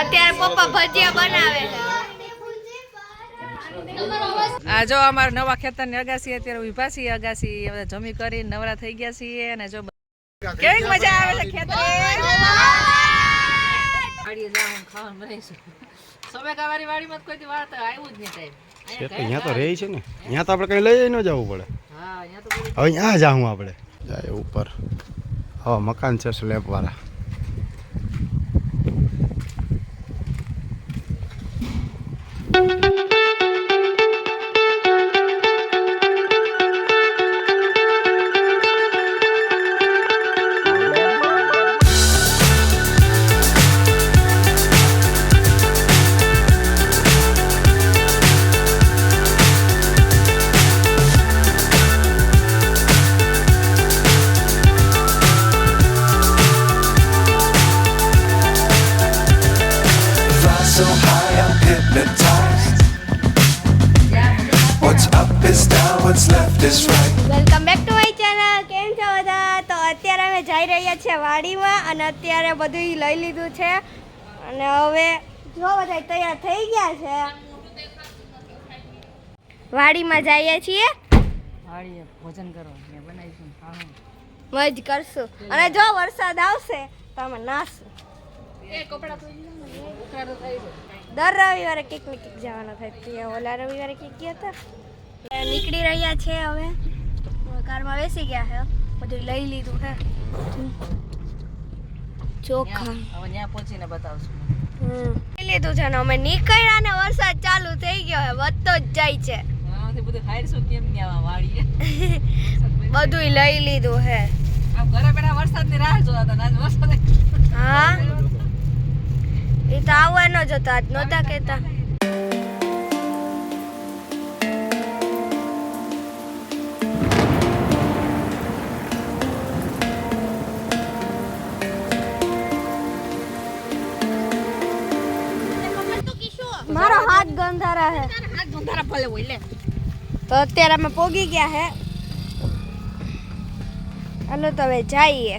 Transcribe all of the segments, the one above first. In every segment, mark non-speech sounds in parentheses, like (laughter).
અત્યારે પપ્પા ભજીયા બનાવે છે. આ જો અમારા નવા ખેતરની અગાસી અત્યારે ઊભા છીએ. અગાસી હવે જમી કરી નવરા થઈ ગયા છીએ અને જો કેવી મજા આવે છે ખેતર? વાડીએ જવાનું ખાવાનું બનાવીશું સોમેકા વાડીમાં તો કોઈ દી વાર આવ્યું જ નહીં ટાઈમ છે અહીંયા તો રહી છે ને. અહીંયા તો આપણે કંઈ લઈ ન જવું પડે. હા અહીંયા તો હવે અહીંયા જાઉં આપણે. જાય ઉપર. હવે મકાન છે સ્લેબવાળા. Fly is down, what's left is right. Welcome back to my channel કેમ છો બધા? તો અત્યારે અમે જઈ રહ્યા છીએ વાડીમાં અને અત્યારે બધું લઈ લીધું છે. અને હવે જો બધા તૈયાર થઈ ગયા છે. વાડીમાં જઈએ છીએ. વાડીએ ભોજન કરો ને બનાવીશું ખાવું મજ કરશું. અને જો વરસાદ આવશે તો અમે નાશું દર રવિવારે કંઈક ને કેક જવાના થાય. ઓલા રવિવારે કંઈક ગયા હતા. નીકળી રહ્યા છે હવે. કારમાં બેસી ગયા છે. બધું લઈ લીધું છે ચોખા. હવે ત્યાં પહોંચીને બતાવશું. લઈ લીધું છે ને અમે નીકળ્યા ને વરસાદ ચાલુ થઈ ગયો છે. વધતો જ જાય છે. બધું (laughs) લઈ લીધું હે. ઘરે બેઠા વરસાદની રાહ જોતા હતા વરસાદ હા. એ તો આવવાનો જ હતો આજ નહોતા કહેતા. ગંધારા હે હાથ ગંધારા ભલે હોય લે તો અત્યારે અમે પોગી ગયા હે। હાલો તો હવે જઈએ।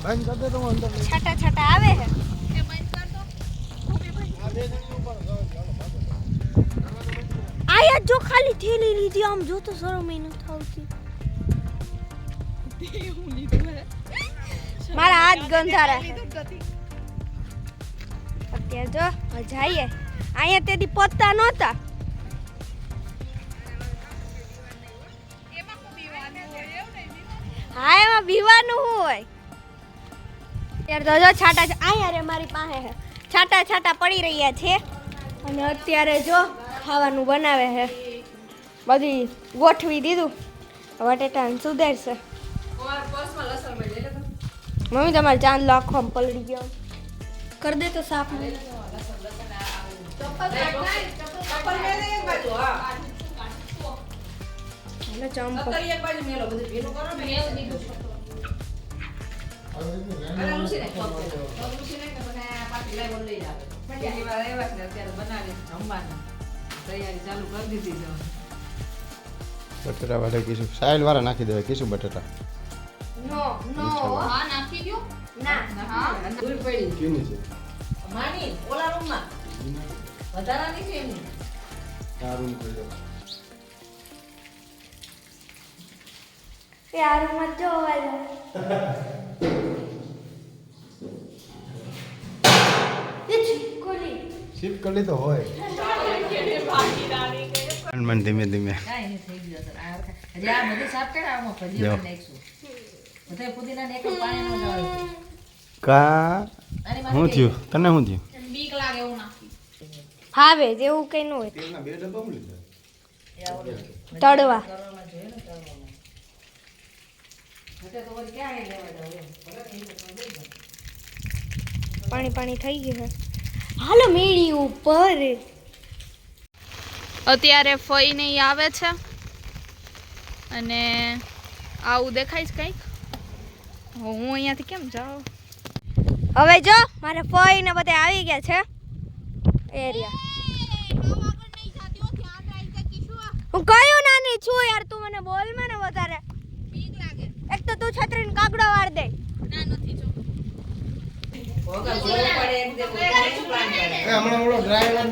બંધ કરી દે તો હું અંદર લઈ છાટા છાટા આવે હે? આયા જો ખાલી થેલી લીધી આમ જો તો શરમ ય નથી આવતી મારા હાથ ગંધારા અત્યારે જો જઈએ. અહીંયા તેથી પત્તા નહોતા. હા, એમાં બીવાનું હોય. અત્યારે જો છાટા અહીંયા રે મારી પાસે. છાટા છાટા પડી રહ્યા છે. અને અત્યારે જો ખાવાનું બનાવે છે. બધી ગોઠવી દીધું. બટેટાને સુધારશે. મમ્મી તમારે ચાંદ લાખો પલડી ગયો. કરી દે તો સાફ બટેટા વાળા કીશું. સાઈલ વાળા નાખી દેવાય કીશું બટેટા. નો નો હા નાખી દો ના હા દૂર પડી કેની છે માની ઓલા રૂમમાં વધારાની છે એમની સારું કર્યો યાર મત જો વાલો એ ચીકોલી શિવકલી તો હોય ધીમે ધીમે થઈ ગયું સર આ. બધી સાફ જો. પણ નાખીશું બધા પુદીના ને એક પાણી નો જવાય કા? શું થયું? તને શું થયું? બીક લાગે એવું નાખી હાવે જેવું કઈ ન હોય. તડવા બે ડબ્બા તળવા. પાણી પાણી થઈ ગયું છે હાલો મેળી ઉપર. અત્યારે ફઈ નહીં આવે છે. અને આવું દેખાય છે કંઈક? હું અહીંયાથી કેમ જાઉં? હવે જો, મારે ફોઈ ને બધા આવી ગયા છે. એરિયા. હું કયું નાની છું યાર, તું મને બોલ ને વધારે. એક તો તું છત્રીને કાગડો વાર દે. હમણાં ઓલો ડ્રાઈવર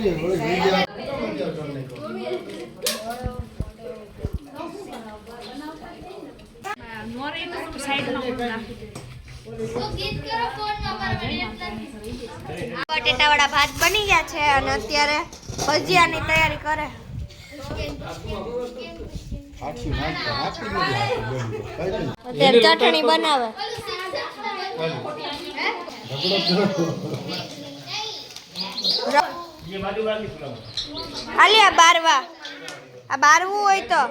બટેટાવાળા ભાત બની ગયા છે અને અત્યારે ભજીયાની તૈયારી કરે. અત્યારે ચટણી બનાવે. હાલી આ બારવા. આ બારવું હોય તો.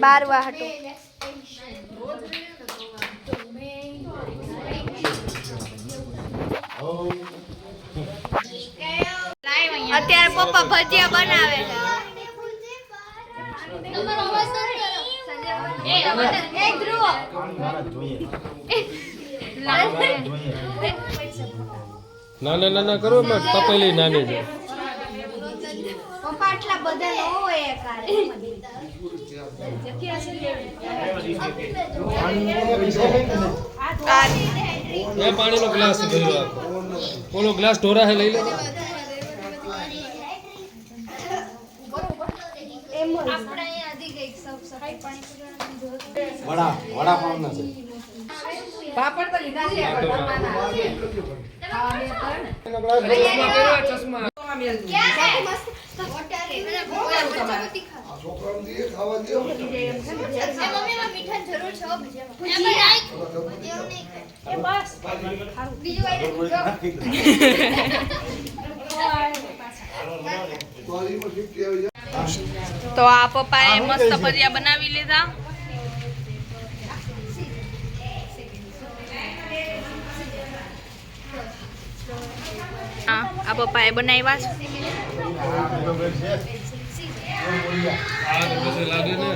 બારવા હટું અત્યારે પપ્પા ભજીયા બનાવે છે. એ ધ્રુવ. નાના નાના કરો એમાં તપેલી નાની છે. પપ્પા આટલા બધા ન હોય એકારે એ પાણીનો ગ્લાસ ભર્યો આપો ઓલો ગ્લાસ ઢોરા હે લઈ લે વડા વડા પાવ ના છે પાપડ તો લીધા છે આપણે જમવાના. ચશ્મા આમાં મેલ દીધું. તો આ પપ્પાએ મસ્ત ભજીયા બનાવી લીધા. હા આ પપ્પાએ બનાવ્યા છે. આગ પછી લાગે ને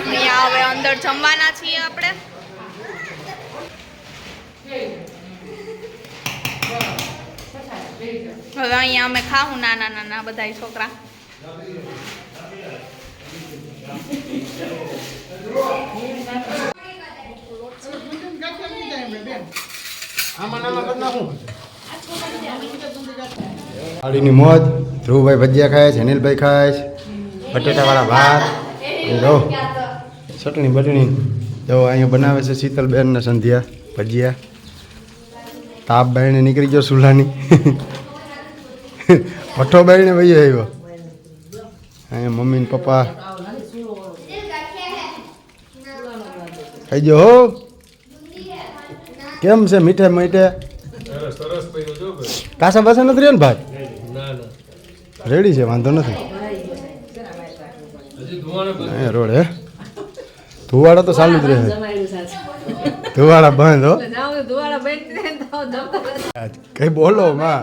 અહીંયા હવે અંદર જમવાના છીએ આપણે. હવે અહીંયા અમે ખાવું નાના નાના બધા છોકરા. આમાં નામાં કરી નાખું થાળીની મોજ, ધ્રુવભાઈ ભજીયા ખાય છે, અનિલભાઈ ખાય છે, બટેટાવાળા ભાત રહો ચટણી બટણી, જો અહીંયા બનાવે છે શીતલબેન ને સંધ્યા ભજીયા. તાપ બાઈને નીકળી ગયો સુલાની. ભઠ્ઠો બાઈને વહી આવ્યો. અહીંયા મમ્મી ને પપ્પા. ખાઈ ગયો હો? કેમ છે મીઠે મીઠે સરસ સરસ પૈયો જો ભાઈ કાસા બાસા નથી રહ્યો ને ભાઈ? રેડી છે વાંધો નથી. રોડ હે? ધુવાડા તો ચાલુ જ રહે. ધુવાડા બંધ હો. કઈ બોલો માં.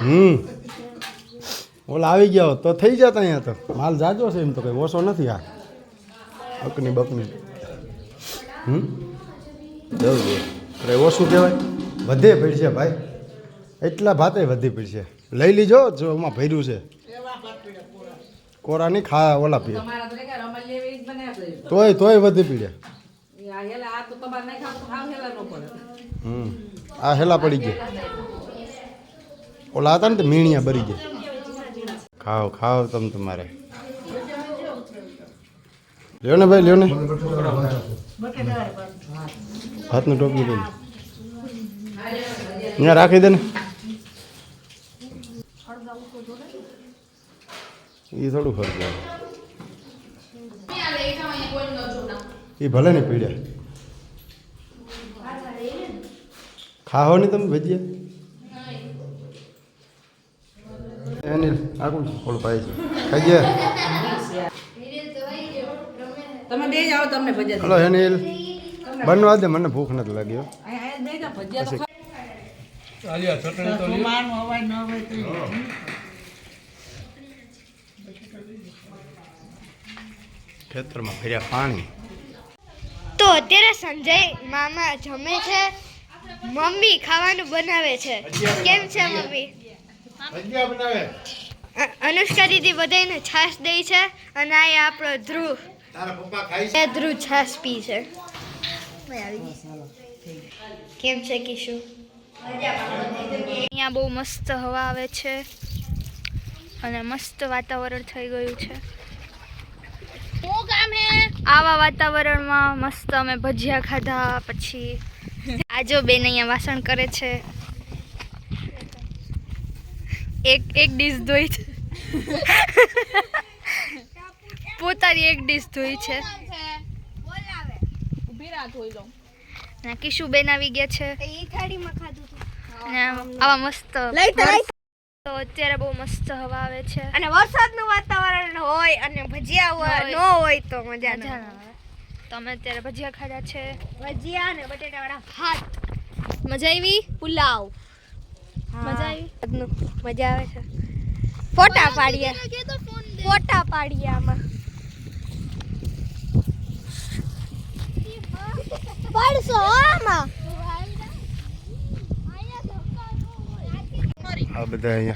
હમ. ઓલા આવી ગયા તો થઈ જતા અહીંયા તો. માલ જાજો છે એમ તો કઈ ઓછો નથી આ. બકની બકની. હમ? જવું જોઈએ અરે ઓછું કહેવાય? વધે પડશે ભાઈ. એટલા ભાતે વધી પીડશે લઈ લીજો જો એમાં ભર્યું છે. કોરા નહીં ખા ઓલા પીએ. તોય તોય વધી પડે. હમ. આ હેલા પડી ગયા. ઓલા હતા ને તો મીણિયા બરી ગયા. ખાઓ ખાઓ તમે તમારે. લ્યો ને ભાઈ લ્યો ને. ભાતનું ટોપલું લો. અહીંયા રાખી દે ને. એ થોડું ફરક એ ભલે ને પીડ્યા ખાઓ ને. તમે ભજીયા? એની આખું કોણ પાય છે. ખાઈ ગયા? તમે બે જાઓ તમને ભજીયા હલો અનિલ. બનવા દે મને ભૂખ નથી લાગ્યો હો. બે જાઓ ભજીયા તો આલિયા ચટણી તો લ્યો. ખેતરમાં ફર્યા પાણી. તો અત્યારે સંજય મામા જમે છે. મમ્મી ખાવાનું બનાવે છે. કેમ છે મમ્મી? ભજીયા બનાવે. અ- અનુષ્કા દીદી બધાને છાશ દે છે અને આ આપણો ધ્રુવ. તારા પપ્પા ખાઈ છે? ધ્રુવ છાશ પી છે. કેમ છે કિશુ? અહીંયા બહુ મસ્ત હવા આવે છે અને મસ્ત વાતાવરણ થઈ ગયું છે. આવા વાતાવરણમાં મસ્ત અમે ભજીયા ખાધા પછી આજો બેન અહીંયા વાસણ કરે છે. એક એક ડીશ ધોઈ છે. પોતાની એક ડીશ ધોઈ છે. કિશુ બેન આવી ગયા છે. આવા મસ્ત તો અત્યારે બહુ મસ્ત હવા આવે છે. અને વરસાદનું વાતાવરણ હોય અને ભજીયા હોય. ન હોય તો મજા ના ના આવે. તો અમે અત્યારે ભજીયા ખાધા છે. ભજીયા અને બટેટાવાળા ભાત. મજા આવી? પુલાવ. મજા આવી? મજા આવે છે. ફોટા પાડીએ. ફોટા પાડીએ આમાં. આ બધા અહીંયા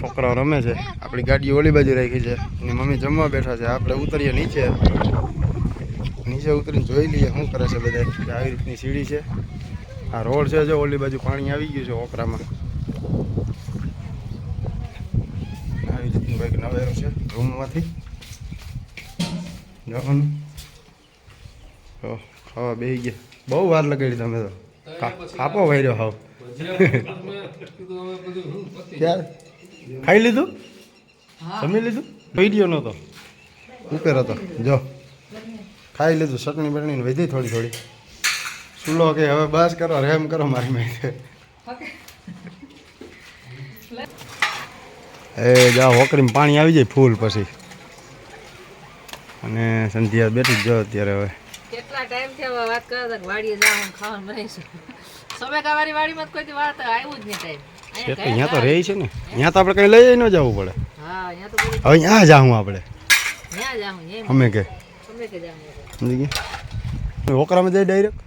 છોકરાઓ રમે છે. આપણી ગાડી ઓલી બાજુ રાખી છે. એની મમ્મી જમવા બેઠા છે. આપણે ઉતરીએ નીચે. નીચે ઉતરીને જોઈ લઈએ શું કરે છે બધા. આવી રીતની સીડી છે. આ રોડ છે જો, ઓલી બાજુ પાણી આવી ગયું છે ઓકરામાં આવી રીતનું કંઈક નવેરું છે રૂમમાંથી. જવાનું. તો ખાવા બેસી ગયા. બહુ વાર લગાડી તમે તો. કાપો વાર્યો હાવ. ક્યારે? ખાઈ લીધું? જમી લીધું? વીડિયો નહોતો. ઉપર હતો. જો. ખાઈ લીધું ચટણી બટણી વધી થોડી થોડી. સુલો કે હવે બસ કરો રેમ કરો મારી મેં એ જાઓ હોકરીમાં પાણી આવી જાય ફૂલ પછી. અને સંધ્યા બેઠી જ જો અત્યારે હવે. કેટલા ટાઈમથી હવે વાત કરતા હતા વાડીએ જાવ ખાવાનું બનાવીશું. સમય કાવારી વાડીમાં તો કોઈ વાત આવ્યું જ નહીં ટાઈમ અહીંયા તો રહે છે ને. અહીંયા તો આપણે કઈ લઈ ન જવું પડે. હા અહીંયા તો હવે અહીંયા જાઉં આપણે. અહીંયા જાઉં અમે કે. અમે કે જાઉં સમજી ગયા? ઓકરામાં જઈ ડાયરેક્ટ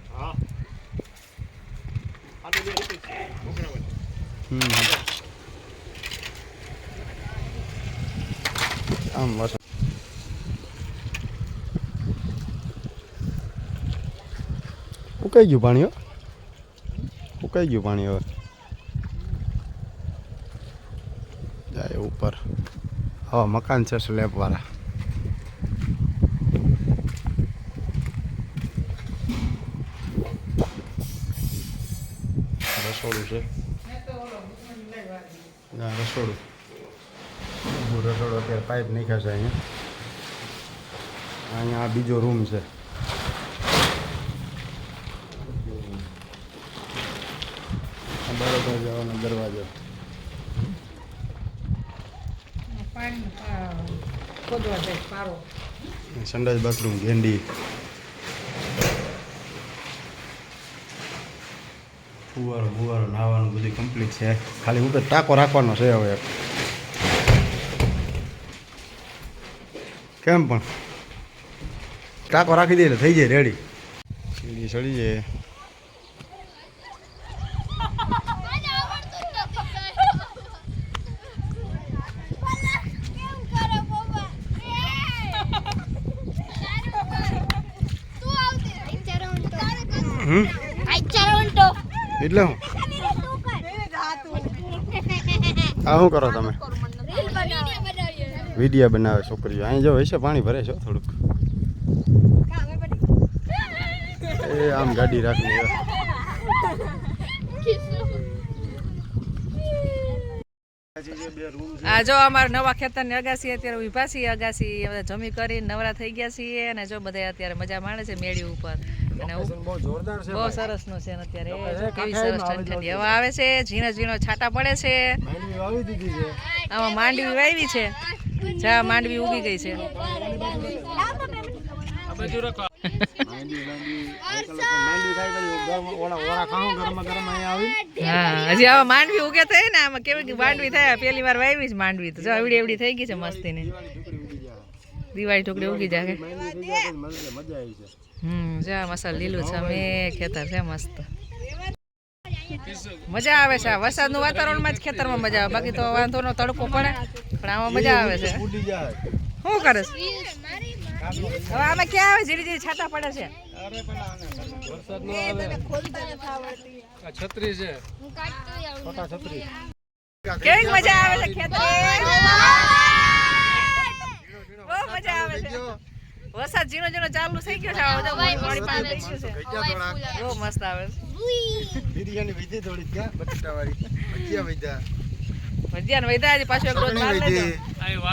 આમ બસ ઉકાઈ ગયું પાણી હો. સુકાઈ ગયું પાણી હવે. જાય ઉપર. હવે મકાન છે સ્લેબવાળા રસોડું છે. રસોડું. રસોડું અત્યારે પાઇપ નાખ્યા છે અહીંયા. અહીંયા આ બીજો રૂમ છે આ જવાનો દરવાજો. સંડાસ બાથરૂમ ગેંડી ફુવારો ફુવારો નાવાનું બધું કમ્પ્લીટ છે. ખાલી ઉપર ટાંકો રાખવાનો છે હવે. કેમ પણ? ટાંકો રાખી દે એટલે થઈ જાય રેડી સીડી ચડી જાય. એટલે આ શું કરો તમે? વીડિયો બનાવે છોકરીઓ. અહીં જો હશે, પાણી ભરે છે થોડુંક. એ આમ ગાડી રાખી આ જો અમારા નવા ખેતરની અગાસી, અત્યારે ઊભા છીએ અગાસી. હવે જમી કરી નવરા થઈ ગયા છીએ અને જો બધા અત્યારે મજા માણે છે મેળી ઉપર. અને બહુ જોરદાર છે બહુ સરસનું છે અત્યારે. કેવી સરસ ઠંડી હવા આવે છે ઝીણો ઝીણો છાંટા પડે છે. માંડવી વાવી દીધી છે. આમાં માંડવી વાવી છે. જા માંડવી ઉગી ગઈ છે. હજી હવે માંડવી ઉગે થઈ ને આમાં કેવી કે માંડવી થાય પેલી વાર વાવી જ માંડવી. તો જો એવડી એવડી થઈ ગઈ છે મસ્તીની. દિવાળી ટુકડી ઉગી જાય મજા આવી છે હમ જા મસાલ લીલું છે અમે ખેતર છે મસ્ત. મજા આવે છે આ વરસાદનું વાતાવરણમાં જ ખેતરમાં મજા આવે બાકી તો વાંધો નો તડકો પડે પણ આમાં મજા આવે છે. શું કરે છે હવે આમાં ક્યાં આવે જીરી જીરી છાતા પડે છે? વરસાદ નો આવે. આ છત્રી છે. છોટા કેવી મજા આવે છે ખેતર? બહુ મજા આવે. છે. વરસાદ ઝીણો ઝીણો ચાલુ થઈ ગયો છે પાણી પાણી થઈ ગયું છે. બહુ મસ્ત આવે. છે બિરયાની વૈધી થોડી ક્યાં? બટાટા વાળી ભજીયા વૈધા ભજીયા ને વૈદા પાછો એક રોજ માર લેજો.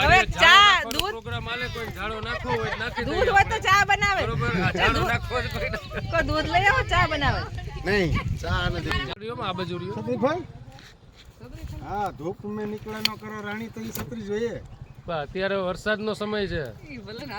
હવે ચા, દૂધ? પ્રોગ્રામ આલે કોઈ ઝાડો નાખવો હોય નાખી દૂધ. હોય તો ચા બનાવે. બરોબર ઝાડો નાખવો કોઈ નાખે. દૂધ લઈ આવો ચા બનાવે. નહીં ચા નથી. આ બાજુ ભાઈ હા ધૂપ મેં નીકળે નો કરો રાણી તો એ છત્રી જોઈએ. અત્યારે વરસાદનો સમય છે.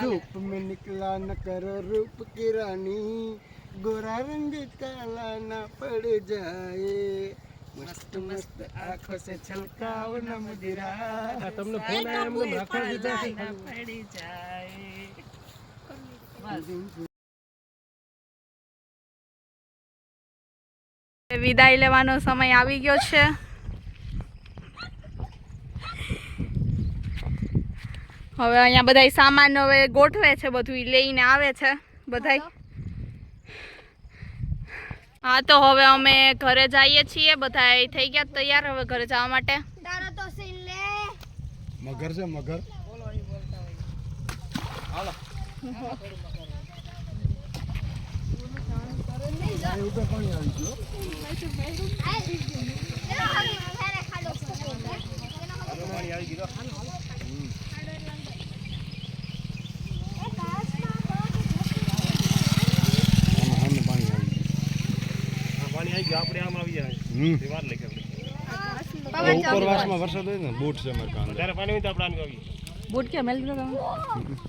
ધૂપ મે નીકળા ન કર રૂપ કિરાની ગોરા રંગ કાલા ના પડ જાય. મસ્ત મસ્ત આંખો સે છલકાવ ન મુદરા તમને ફોન આયા એમને રાખો દીધા છે. પડી જાય. વિદાય લેવાનો સમય આવી ગયો છે. હવે અહીંયા બધા સામાન હવે ગોઠવે છે બધું ઈ લઈને આવે છે બધાય હા તો હવે અમે ઘરે જઈએ છીએ બધા થઈ ગયા તૈયાર હવે ઘરે જવા માટે મગર છે સીન લે મગર આવી મગર આમાં પાણી આવી ગયું ઉપરવાસમાં વરસાદ હોય ને બૂટ છે અમારે કાંદા. બૂટ કે મેલ દીધો